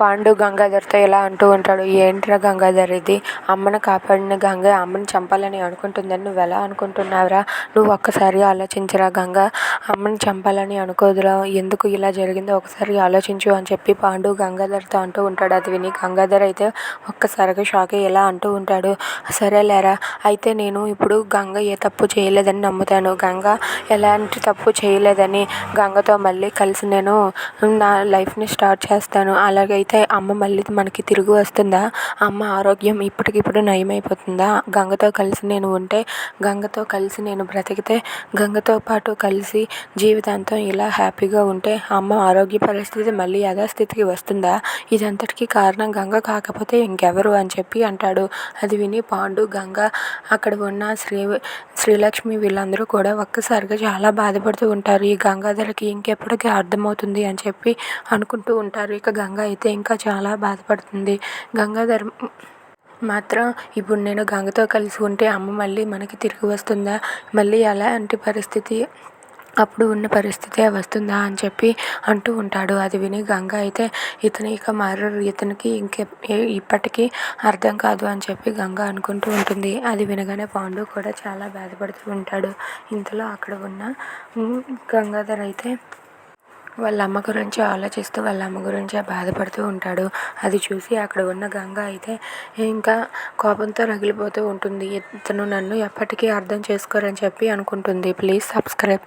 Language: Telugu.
పాండు గంగాధర్తో ఇలా అంటూ ఉంటాడు ఏంట్రా గంగాధర్ ఇది? అమ్మను కాపాడిన గంగ అమ్మని చంపాలని అనుకుంటుందని నువ్వు ఎలా అనుకుంటున్నావురా? నువ్వు ఒక్కసారి ఆలోచించరా గంగ అమ్మని చంపాలని అనుకోదురా ఎందుకు ఇలా జరిగిందో ఒకసారి ఆలోచించు అని చెప్పి పాండు గంగాధర్తో అంటూ ఉంటాడు. అది విని గంగాధర్ అయితే ఒక్కసారిగా షాక్ అయ్యి ఇలా అంటూ ఉంటాడు సరేలేరా అయితే నేను ఇప్పుడు గంగ ఏ తప్పు చేయలేదని నమ్ముతాను. గంగ ఎలాంటి తప్పు చేయలేదని గంగతో మళ్ళీ కలిసి నేను నా లైఫ్ని స్టార్ట్ చేస్తాను. అలాగే అయితే అమ్మ మళ్ళీ మనకి తిరిగి వస్తుందా? అమ్మ ఆరోగ్యం ఇప్పటికిప్పుడు నయమైపోతుందా? గంగతో కలిసి నేను ఉంటే గంగతో కలిసి నేను బ్రతికితే గంగతో పాటు కలిసి జీవితాంతం ఇలా హ్యాపీగా ఉంటే అమ్మ ఆరోగ్య పరిస్థితి మళ్ళీ యథాస్థితికి వస్తుందా? ఇదంతటికీ కారణం గంగ కాకపోతే ఇంకెవరు అని చెప్పి అంటాడు. అది విని పాండు గంగ అక్కడ ఉన్న శ్రీ శ్రీలక్ష్మి వీళ్ళందరూ కూడా ఒక్కసారిగా చాలా బాధపడుతూ ఉంటారు. ఈ గంగాధరకి ఇంకెప్పటికీ అర్థమవుతుంది అని చెప్పి అనుకుంటూ ఉంటారు. ఇక గంగ అయితే ఇంకా చాలా బాధపడుతుంది. గంగాధర్ మాత్రం ఇప్పుడు నేను గంగతో కలిసి ఉంటే అమ్మ మళ్ళీ మనకి తిరిగి వస్తుందా? మళ్ళీ ఎలాంటి పరిస్థితి అప్పుడు ఉన్న పరిస్థితే వస్తుందా అని చెప్పి అంటూ ఉంటాడు. అది విని గంగ అయితే ఇతను ఇక మారడు ఇతనికి ఇంకె ఇప్పటికీ అర్థం కాదు అని చెప్పి గంగ అనుకుంటూ ఉంటుంది. అది వినగానే పాండు కూడా చాలా బాధపడుతూ ఉంటాడు. ఇంతలో అక్కడ ఉన్న గంగాధర్ అయితే వాళ్ళ అమ్మ గురించి ఆలోచిస్తూ వాళ్ళ అమ్మ గురించే బాధపడుతూ ఉంటాడు. అది చూసి అక్కడ ఉన్న గంగ అయితే ఇంకా కోపంతో రగిలిపోతూ ఉంటుంది. ఇతను నన్ను ఎప్పటికీ అర్థం చేసుకోరని చెప్పి అనుకుంటుంది. Please subscribe.